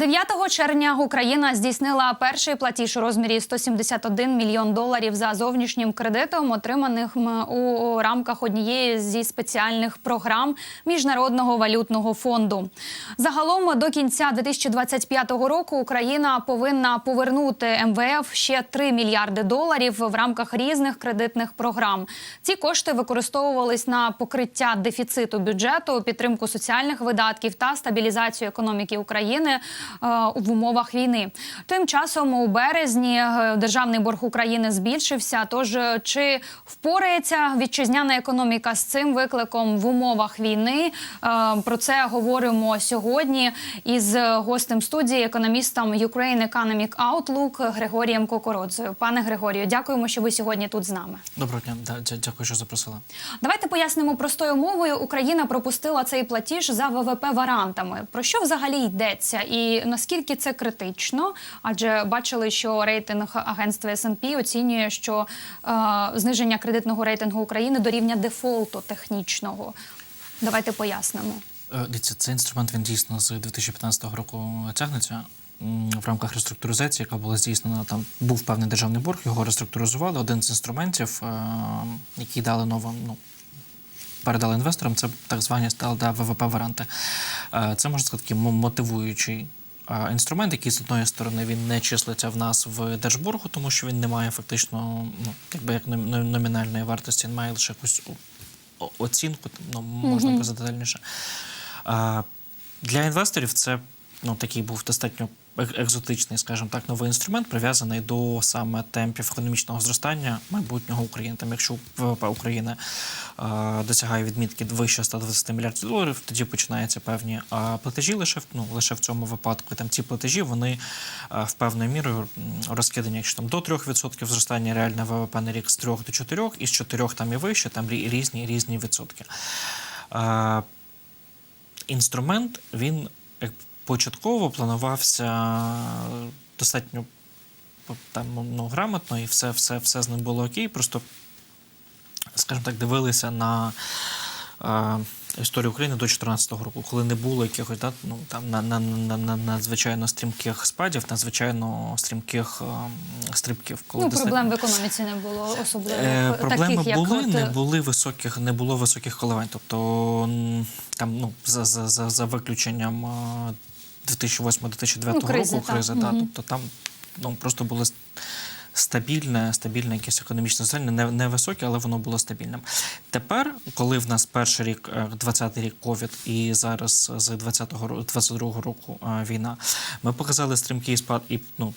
9 червня Україна здійснила перший платіж у розмірі 171 мільйон доларів за зовнішнім кредитом, отриманих у рамках однієї зі спеціальних програм Міжнародного валютного фонду. Загалом до кінця 2025 року Україна повинна повернути МВФ ще 3 мільярди доларів в рамках різних кредитних програм. Ці кошти використовувались на покриття дефіциту бюджету, підтримку соціальних видатків та стабілізацію економіки України в умовах війни. Тим часом у березні е, державний борг України збільшився. Тож е, чи впорається вітчизняна економіка з цим викликом в умовах війни? Е, Про це говоримо сьогодні із гостем студії, економістом Ukraine Economic Outlook Григорієм Кокородзою. Пане Григорію, дякуємо, що ви сьогодні тут з нами. Доброго дня, дякую, що запросила. Давайте пояснимо простою мовою. Україна пропустила цей платіж за ВВП варантами. Про що взагалі йдеться, і наскільки це критично? Адже бачили, що рейтинг агентства S&P оцінює, що е, зниження кредитного рейтингу України до рівня дефолту технічного. Давайте пояснимо. Е, Дивіться, цей інструмент він дійсно з 2015 року тягнеться. В рамках реструктуризації, яка була здійснена, там був певний державний борг, його реструктуризували. Один з інструментів, е, який дали новим, ну, передали інвесторам, це так звані СТЛД ВВП варанти. Е, Це можна сказати такий мотивуючий е, інструмент, який з одної сторони він не числиться в нас в держборгу, тому що він не має фактично, ну якби як ном- ном- номінальної вартості, він має лише якусь оцінку, ну можна казати детальніше. А, для інвесторів це ну, такий був достатньо екзотичний, скажімо так, новий інструмент, прив'язаний до саме темпів економічного зростання майбутнього України. Там, якщо ВВП України досягає відмітки вище 120 мільярдів доларів, тоді починаються певні платежі лише в ну, лише в цьому випадку. І Там ці платежі вони в певною мірою розкидані, якщо там до 3% зростання реальне ВВП на рік з 3 до 4, і з 4 там і вище, там рі- різні різні відсотки. Інструмент він початково планувався достатньо там ну, грамотно, і все, все, все з ним було окей. Просто, скажімо так, дивилися на е, історію України до 2014 року, коли не було якихось да, ну, там, на, на, на, на, надзвичайно стрімких спадів, надзвичайно стрімких е, стрибків. Коли Ну, достатньо- проблем в економіці не було особливо Е, Проблеми таких, як були, от, не е, були високих, не було високих коливань. Тобто там, ну, за, за, за, за виключенням е, 2008-2009 Ну, кризи, року так. кризи, да, тобто там ну, просто було стабільне, стабільне якесь економічне зростання, не, не високе, але воно було стабільним. Тепер, коли в нас перший рік, е, 20-й рік ковід, і зараз з 20-го, ро- 22-го року е, війна, ми показали стрімкий спад і ну,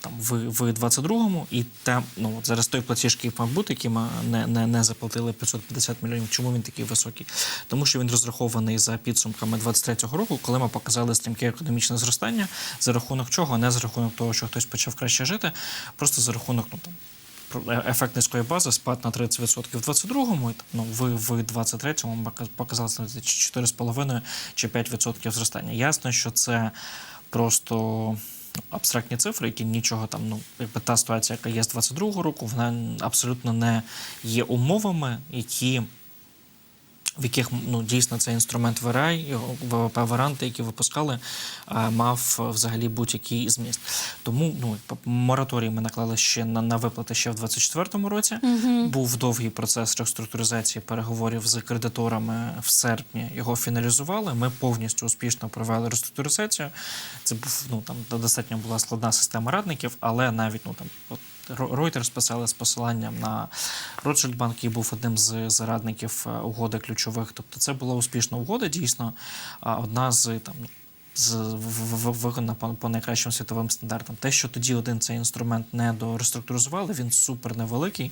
там в, в 22-му, і там ну от зараз той платіж, який мав бути, який ми не, не, не заплатили 550 мільйонів. Чому він такий високий? Тому що він розрахований за підсумками 23-го року, коли ми показали стрімке економічне зростання, за рахунок чого, не за рахунок того, що хтось почав краще жити, просто за рахунок ну там. е- Ефект низької бази спад на 30% в 22-му, ну, в, в 23-му ми показали 4,5 чи 5% зростання. Ясно, що це просто абстрактні цифри, які нічого там, ну, якби та ситуація, яка є з 22-го року, вона абсолютно не є умовами, які. В яких ну дійсно цей інструмент ВРАЙ, ВВП варанти, які випускали, мав взагалі будь-який зміст. Тому ну мораторій ми наклали ще на, на виплати ще в 24-му році. Був довгий процес реструктуризації переговорів з кредиторами в серпні. Його фіналізували. Ми повністю успішно провели реструктуризацію. Це був ну там достатньо була складна система радників, але навіть ну там от Reuters писали з посиланням на Bank, який був одним з зарадників е, угоди ключових. Тобто це була успішна угода, дійсно, одна з там. З виконана по, по найкращим світовим стандартам. Те, що тоді один цей інструмент не дореструктуризували, він супер невеликий.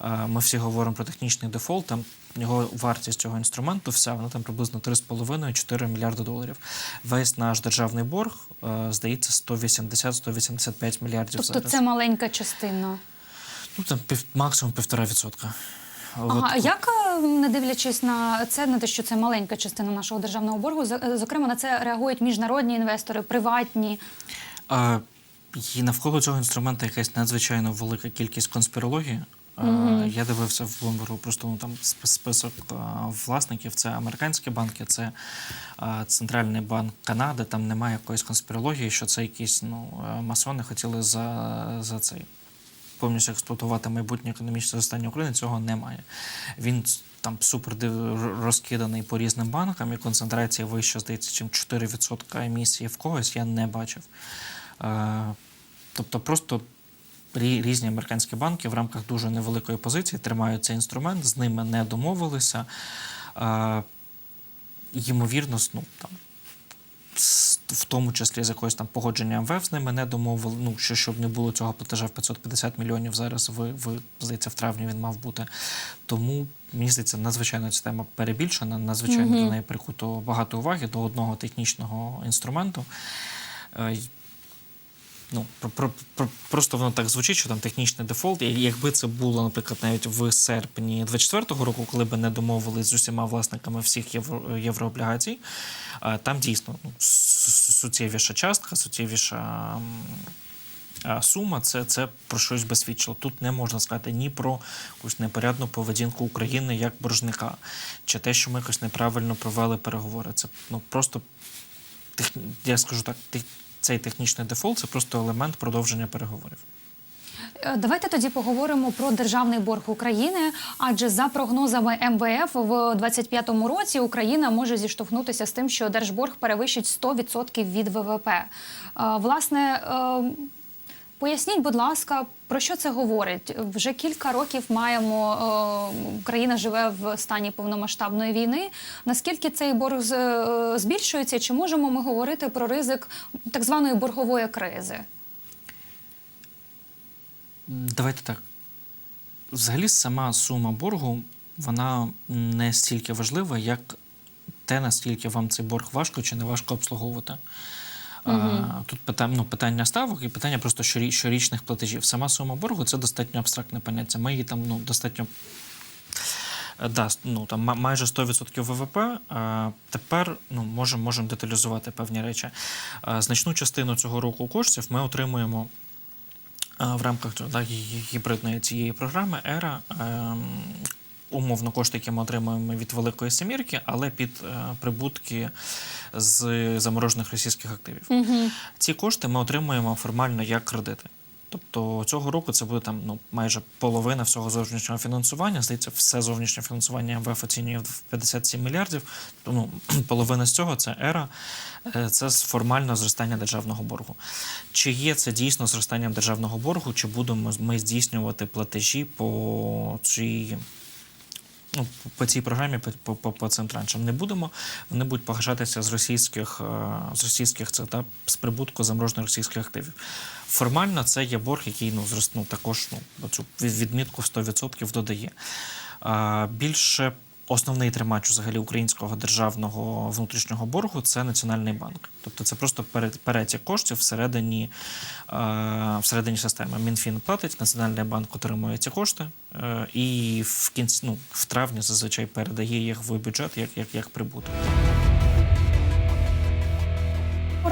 Е, Ми всі говоримо про технічний дефолт. Там його вартість цього інструменту, вся вона там приблизно 3,5-4 мільярди доларів. Весь наш державний борг, е, здається, 180-185 мільярдів Тобто зараз. це маленька частина. Ну там пів, максимум півтора відсотка. Ага, От, як, е, не дивлячись на це, на те, що це маленька частина нашого державного боргу, е, зокрема на це реагують міжнародні інвестори, приватні. а, і навколо цього інструменту якась надзвичайно велика кількість конспірології. Е, Я дивився в Bloomberg просто ну, там список власників. Це американські банки, це Центральний банк Канади. Там немає якоїсь конспірології, що це якісь ну, е, масони хотіли за, за цей повністю експлуатувати майбутнє економічне зростання України. Цього немає. Він там супер розкиданий по різним банкам, і концентрація вища, здається, чим 4% емісії в когось я не бачив. Е, Тобто просто різні американські банки в рамках дуже невеликої позиції тримають цей інструмент, з ними не домовилися. Е, Ймовірно, ну, там, в тому числі з якогось там погодження МВФ з ними не домовили. Ну, що щоб не було цього платежа в 550 мільйонів зараз, в, в, здається, в травні він мав бути. Тому, мені здається, надзвичайно ця тема перебільшена, надзвичайно до неї прикуто багато уваги до одного технічного інструменту. Е, Ну, про, про, про, просто воно так звучить, що там технічний дефолт. І якби це було, наприклад, навіть в серпні 24-го року, коли би не домовились з усіма власниками всіх євро, єврооблігацій, там дійсно ну, суттєвіша частка, суттєвіша сума, це, це про щось би свідчило. Тут не можна сказати ні про якусь непорядну поведінку України як боржника, чи те, що ми якось неправильно провели переговори. Це ну, просто я скажу так, цей технічний дефолт це просто елемент продовження переговорів. Е, Давайте тоді поговоримо про державний борг України. Адже за прогнозами МВФ в 2025 році Україна може зіштовхнутися з тим, що держборг перевищить 100% від ВВП. Е, Власне, е, поясніть, будь ласка, про що це говорить? Вже кілька років маємо е, Україна живе в стані повномасштабної війни. Наскільки цей борг е, збільшується? Чи можемо ми говорити про ризик так званої боргової кризи? Давайте так. Взагалі, сама сума боргу вона не стільки важлива, як те, наскільки вам цей борг важко чи не важко обслуговувати. А, тут питання, ну, питання ставок і питання просто щорічних платежів. Сама сума боргу це достатньо абстрактне поняття. Ми її там ну, достатньо Е, Да, ну там майже 100% ВВП. Тепер ну можемо можемо деталізувати певні речі. Значну частину цього року коштів ми отримуємо. е, В рамках да, гібридної цієї програми ЕРА ем, умовно кошти, які ми отримуємо від великої семірки, але під е, прибутки з заморожених російських активів. Ці кошти ми отримуємо формально як кредити. Тобто цього року це буде там ну майже половина всього зовнішнього фінансування. Здається, все зовнішнє фінансування МВФ оцінює в 57 мільярдів. Ну, половина з цього це ера, е, це формально зростання державного боргу. Чи є це дійсно зростанням державного боргу, чи будемо ми здійснювати платежі по цій ну, по цій програмі по, по, по, цим траншам не будемо. Вони будуть погашатися з російських е, з російських це та з прибутку заморожених російських активів. Формально це є борг, який ну зрос, ну, також ну, цю відмітку в 100% додає. Більше основний тримач взагалі українського державного внутрішнього боргу це Національний банк. Тобто це просто пере- перетік коштів всередині, е, всередині системи. Мінфін платить, Національний банк отримує ці кошти е, і в кінці, ну, в травні зазвичай передає їх в бюджет як, як, як прибуток.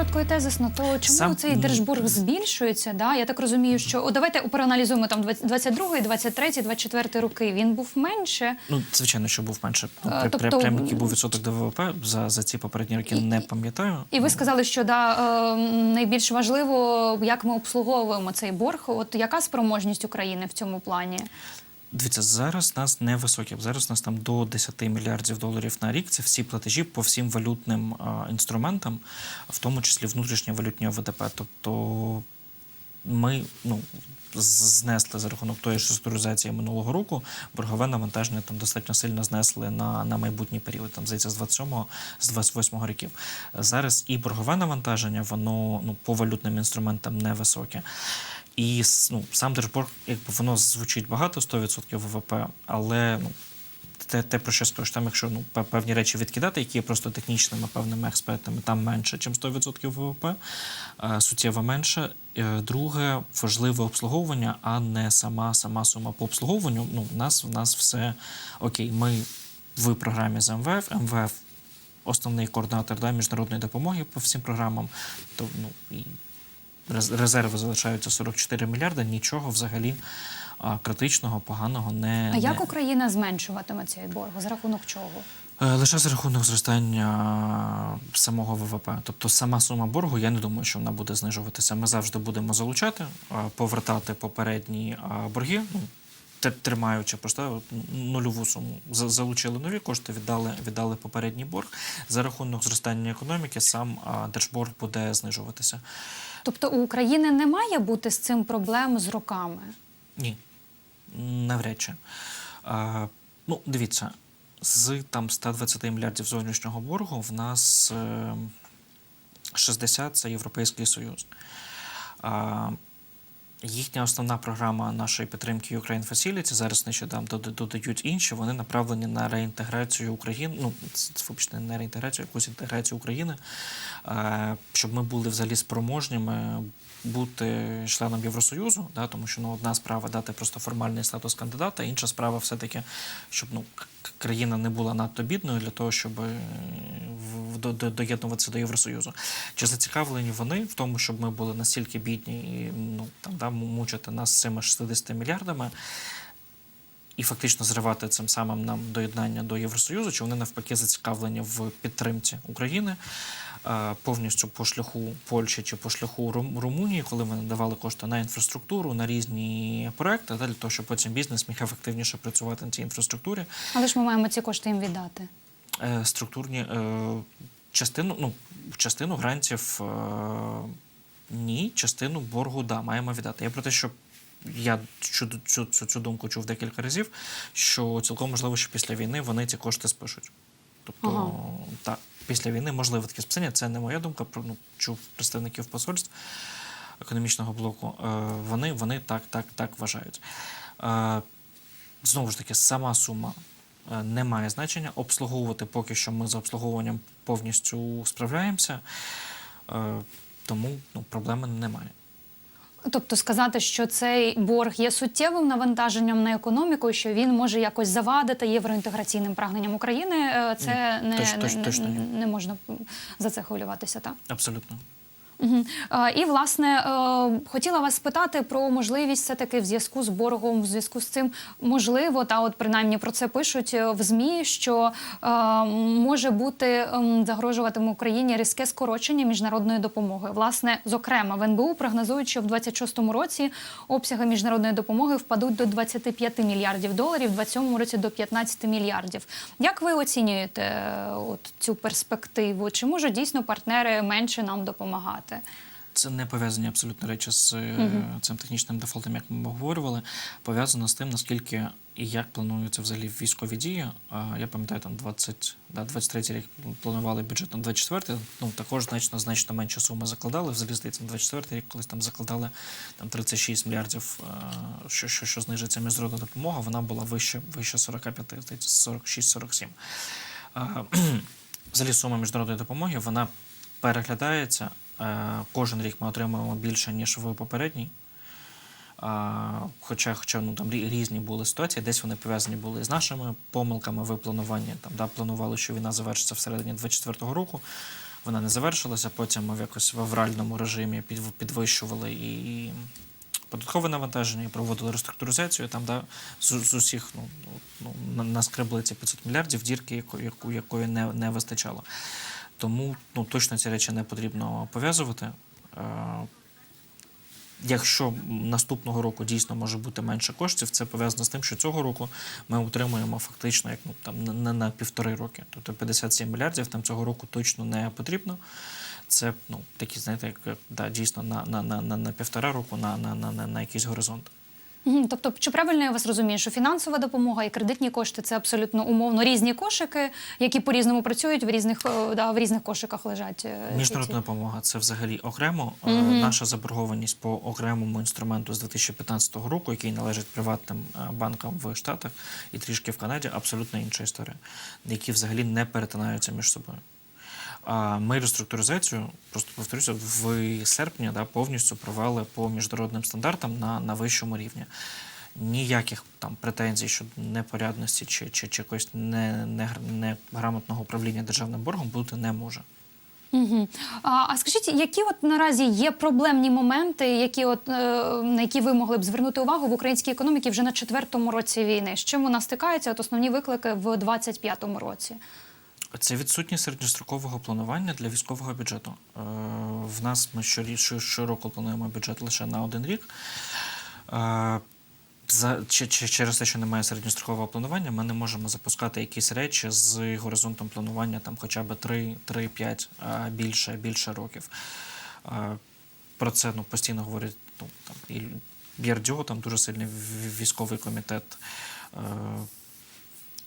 Коротко і тезисно, то чому Сам- цей держборг збільшується? Да? Я так розумію, що о, давайте проаналізуємо там 22, 23, 24 роки. Він був менше. Ну, звичайно, що був менше. Ну, Е, при, тобто- прям який був відсоток до ВВП за, за ці попередні роки І- не пам'ятаю. І ви сказали, що да, е, найбільш важливо, як ми обслуговуємо цей борг. От яка спроможність України в цьому плані? Дивіться, зараз нас невисокі. Зараз нас там до 10 мільярдів доларів на рік. Це всі платежі по всім валютним а, інструментам, в тому числі внутрішні валютні ОВДП. Тобто ми ну, знесли за рахунок тої ж структуризації минулого року боргове навантаження там достатньо сильно знесли на, на майбутній період, там здається, з 27-го, з 28-го років. Зараз і боргове навантаження, воно ну, по валютним інструментам невисоке. І ну, сам держборг, якби воно звучить багато 100% ВВП, але ну, те, те, про що скажеш, там, якщо ну, певні речі відкидати, які є просто технічними певними експертами, там менше, ніж 100% ВВП, е, суттєво менше. Е, Друге, важливе обслуговування, а не сама сама сума по обслуговуванню. Ну, у нас, у нас все окей. Ми в програмі з МВФ, МВФ основний координатор да, міжнародної допомоги по всім програмам. То, ну, і резерви залишаються 44 мільярди, нічого взагалі критичного, поганого не А як не- Україна зменшуватиме цей борг? За рахунок чого? Е, Лише за рахунок зростання самого ВВП. Тобто сама сума боргу, я не думаю, що вона буде знижуватися. Ми завжди будемо залучати, повертати попередні борги, ну, тримаючи просто нульову суму. За- Залучили нові кошти, віддали, віддали попередній борг. За рахунок зростання економіки сам держборг буде знижуватися. Тобто у України не має бути з цим проблем з роками. Ні, навряд чи. А, ну, дивіться, з там 120 мільярдів зовнішнього боргу в нас е, 60 це Європейський Союз. А, їхня основна програма нашої підтримки Ukraine Facility, зараз нещодавно дода- додають інші, вони направлені на реінтеграцію України, ну, це, це, не реінтеграцію, а якусь інтеграцію України, е, щоб ми були взагалі спроможніми бути членом Євросоюзу, да, тому що ну, одна справа дати просто формальний статус кандидата, інша справа все-таки, щоб ну, країна не була надто бідною для того, щоб е, до- до- доєднуватися до Євросоюзу. Чи зацікавлені вони в тому, щоб ми були настільки бідні і ну, там, да, мучити нас цими 60 мільярдами? І фактично зривати цим самим нам доєднання до Євросоюзу, чи вони навпаки зацікавлені в підтримці України повністю по шляху Польщі чи по шляху Рум- Румунії, коли ми надавали кошти на інфраструктуру, на різні проекти, для того, щоб потім бізнес міг ефективніше працювати на цій інфраструктурі. Але ж ми маємо ці кошти їм віддати. Е, структурні е, частину, ну, частину грантів е, ні, частину боргу да, маємо віддати. Я про те, що я цю, цю, цю, цю думку чув декілька разів, що цілком можливо, що після війни вони ці кошти спишуть. Тобто, Ага. так, після війни можливо таке списання. Це не моя думка, ну, чув представників посольств економічного блоку. Е, вони, вони так, так, так вважають. Е, знову ж таки, сама сума е, не має значення. Обслуговувати поки що ми з обслуговуванням повністю справляємося, тому ну, проблеми немає. Тобто сказати, що цей борг є суттєвим навантаженням на економіку, що він може якось завадити євроінтеграційним прагненням України, е, це Ні, не, точ- точ- не, точно не, не можна за це хвилюватися. Так? Абсолютно. Угу. І власне е, хотіла вас спитати про можливість все таки в зв'язку з боргом, в зв'язку з цим можливо, та от принаймні про це пишуть е, в змі, що е, може бути ем, загрожуватиме Україні різке скорочення міжнародної допомоги. Власне, зокрема, в НБУ прогнозують, що в 26-му році обсяги міжнародної допомоги впадуть до 25 мільярдів доларів, в 27-му році до 15 мільярдів. Як ви оцінюєте от цю перспективу? Чи можуть дійсно партнери менше нам допомагати? Це не пов'язані абсолютно речі з е, цим технічним дефолтом, як ми обговорювали. Пов'язано з тим, наскільки і як плануються взагалі військові дії. Я пам'ятаю, там 20, да, 23 рік планували бюджет на 24, ну також значно значно менше суми закладали. Взагалі здається, на 24 рік колись там закладали там 36 мільярдів, е, що, що, що знижиться міжнародна допомога. Вона була вище, вище 45, здається, 46-47. Взагалі сума міжнародної допомоги вона переглядається. Е, Кожен рік ми отримуємо більше, ніж в попередній. Хоча, хоча ну, там різні були ситуації, десь вони пов'язані були з нашими помилками в плануванні. Там, да, планували, що війна завершиться всередині 24-го року. Вона не завершилася, потім ми в якось в авральному режимі під- підвищували і податкове навантаження, і проводили реструктуризацію. Там, да, з, з усіх ну, ну, на- наскребли ці 500 мільярдів дірки, яку, якої не, не вистачало. Тому ну, точно ці речі не потрібно пов'язувати. Е, Якщо наступного року дійсно може бути менше коштів, це пов'язано з тим, що цього року ми утримуємо фактично як ну там на, на, півтори роки. Тобто 57 мільярдів там цього року точно не потрібно. Це ну такі, знаєте, як, да, дійсно на, на, на, на, на півтора року, на, на, на, на, на якийсь горизонт. Тобто, чи правильно я вас розумію, що фінансова допомога і кредитні кошти це абсолютно умовно різні кошики, які по-різному працюють в різних е, да, в різних кошиках лежать. е, Міжнародна допомога це взагалі окремо. Мгм. Наша заборгованість по окремому інструменту з 2015 року, який належить приватним банкам в Штатах і трішки в Канаді, абсолютно інша історія, які взагалі не перетинаються між собою. Ми реструктуризацію, просто повторюся, в серпні да, повністю провели по міжнародним стандартам на, на вищому рівні. Ніяких там претензій щодо непорядності чи, чи, чи якогось не, не, неграмотного управління державним боргом бути не може. Угу. А, а скажіть, які от наразі є проблемні моменти, які от, е, на які ви могли б звернути увагу в українській економіці вже на четвертому році війни? З чим вона стикається? От основні виклики в 25-му році? Це відсутність середньострокового планування для військового бюджету. Е, В нас ми щороку плануємо бюджет лише на один рік. Е, За, через те, що немає середньострокового планування, ми не можемо запускати якісь речі з горизонтом планування там хоча б 3-5 більше, більше років. Е, Про це ну, постійно говорять ну, там, і Бєрдьо, там дуже сильний військовий комітет.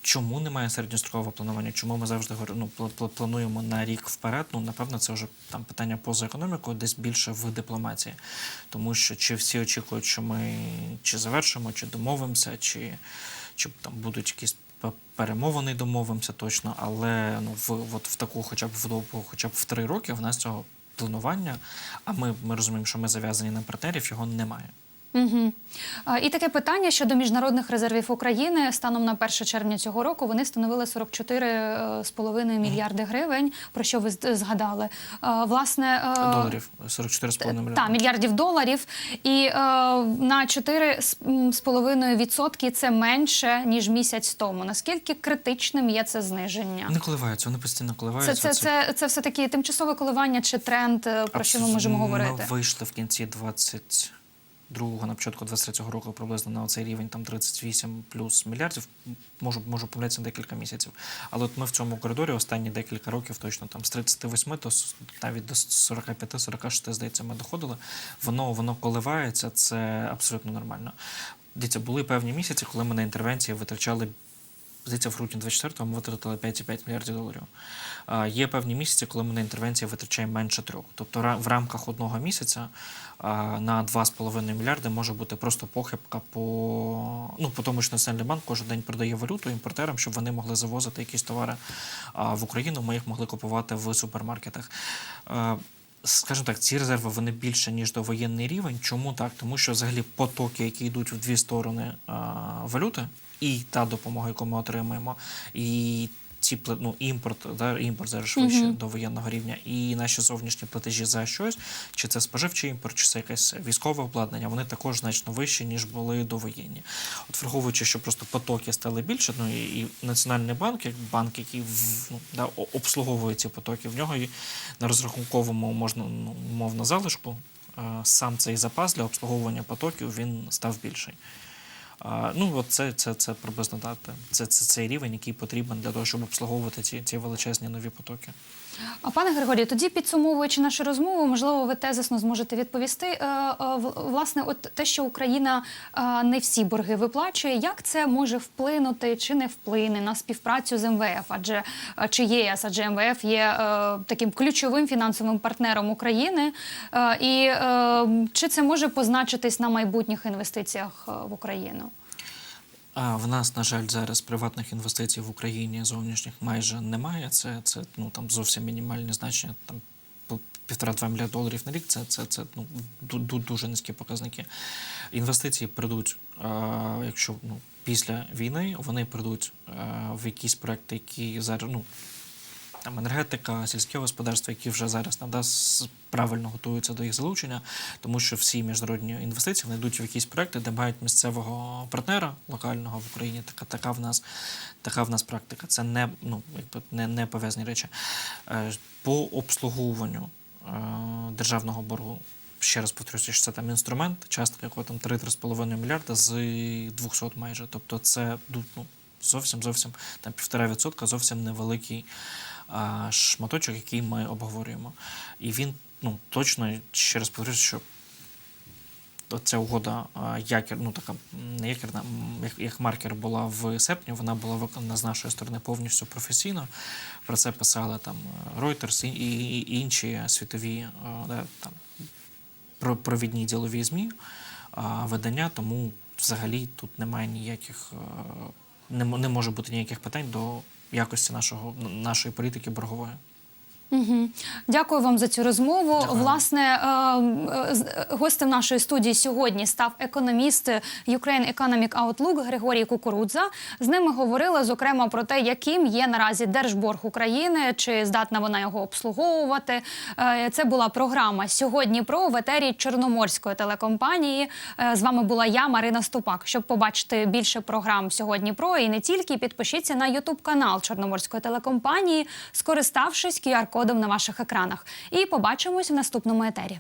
Чому немає середньострокового планування? Чому ми завжди ну, пла- пла- плануємо на рік вперед? Ну, напевно, це вже там питання поза економікою, десь більше в дипломатії. Тому що чи всі очікують, що ми чи завершимо, чи домовимося, чи, чи там будуть якісь перемовини, домовимося точно, але ну, в, от в таку, хоча б в довгу, хоча б в три роки, в нас цього планування, а ми, ми розуміємо, що ми зав'язані на партнерів, його немає. Угу. І таке питання щодо міжнародних резервів України станом на 1 червня цього року вони становили 44,5 мільярди гривень. Про що ви згадали? Власне е, Доларів 44,5 мільйона. Та, мільярдів доларів. І е, на 4,5% відсотки це менше ніж місяць тому. Наскільки критичним є це зниження? Не коливаються, вони постійно коливаються. Це, це, це, це все таки тимчасове коливання чи тренд, е, про що ми можемо говорити? Ми вийшли в кінці 22-го, на початку 23-го року приблизно на цей рівень там 38 плюс мільярдів. Можу, можу помилятися декілька місяців. Але от ми в цьому коридорі останні декілька років точно там з 38 то навіть до 45-46, здається, ми доходили. Воно, воно коливається, це абсолютно нормально. Дивіться, були певні місяці, коли ми на інтервенції витрачали Здається, в грудні 24-го ми витратили 5,5 мільярдів доларів. Є певні місяці, коли ми на інтервенції витрачаємо менше трьох. Тобто в рамках одного місяця на 2,5 мільярди може бути просто похибка по, ну, по тому, що Національний банк кожен день продає валюту імпортерам, щоб вони могли завозити якісь товари в Україну. Ми їх могли купувати в супермаркетах. Скажімо так, ці резерви вони більше ніж довоєнний рівень. Чому так? Тому що взагалі потоки, які йдуть в дві сторони валюти, і та допомога, яку ми отримуємо, і ці ну, імпорт, да, імпорт зараз Мгм. до воєнного рівня, і наші зовнішні платежі за щось, чи це споживчий імпорт, чи це якесь військове обладнання, вони також значно вищі, ніж були довоєнні. От враховуючи, що просто потоки стали більше, ну і, і Національний банк, як банк, який в, ну, да, обслуговує ці потоки, в нього і на розрахунковому можна ну, умовно залишку. е, Сам цей запас для обслуговування потоків він став більший. А, ну, от це, це, це приблизно да, це, це цей рівень, який потрібен для того, щоб обслуговувати ці, ці величезні нові потоки. А пане Григорію, тоді підсумовуючи нашу розмову, можливо, ви тезисно зможете відповісти. Е, е, Власне, от те, що Україна е, не всі борги виплачує, як це може вплинути чи не вплине на співпрацю з МВФ? Адже чи ЄС, адже МВФ є таким ключовим фінансовим партнером України, і чи це може позначитись на майбутніх інвестиціях в Україну? А в нас, на жаль, зараз приватних інвестицій в Україні зовнішніх майже немає. Це, це ну, там зовсім мінімальні значення. Там півтора-два мільярда доларів на рік це, це, це ну, ду- ду- дуже низькі показники. Інвестиції прийдуть, а, якщо ну, після війни вони прийдуть а, в якісь проекти, які зараз ну, там енергетика, сільське господарство, які вже зараз да, правильно готуються до їх залучення, тому що всі міжнародні інвестиції вони йдуть в якісь проекти, де мають місцевого партнера локального в Україні. Така така в нас така в нас практика. Це не ну якби не, не пов'язані речі. Е, По обслуговуванню е, державного боргу. Ще раз повторюся, що це там інструмент, частка якого там 3-3,5 мільярда з 200 майже. Тобто це ну, зовсім зовсім там півтора відсотка, зовсім невеликий шматочок, який ми обговорюємо. І він ну, точно ще раз повторюю, що ця угода якір, ну така не якірна, як, як маркер була в серпні, вона була виконана з нашої сторони повністю професійно. Про це писали там Reuters і, і, і інші світові а, да, там, про- провідні ділові ЗМІ, видання, тому взагалі тут немає ніяких, е, не може бути ніяких питань до якості нашого, нашої політики боргової. Угу. Дякую вам за цю розмову. Дякую. Власне, е, е, е, гостем нашої студії сьогодні став економіст Ukraine Economic Outlook Григорій Кукурудза. З ними говорили зокрема про те, яким є наразі держборг України, чи здатна вона його обслуговувати. Це була програма сьогодні про в етері Чорноморської телекомпанії. З вами була я, Марина Ступак. Щоб побачити більше програм сьогодні про і не тільки, підпишіться на Ютуб канал Чорноморської телекомпанії, скориставшись QR-кодом на ваших екранах. І побачимось в наступному етері.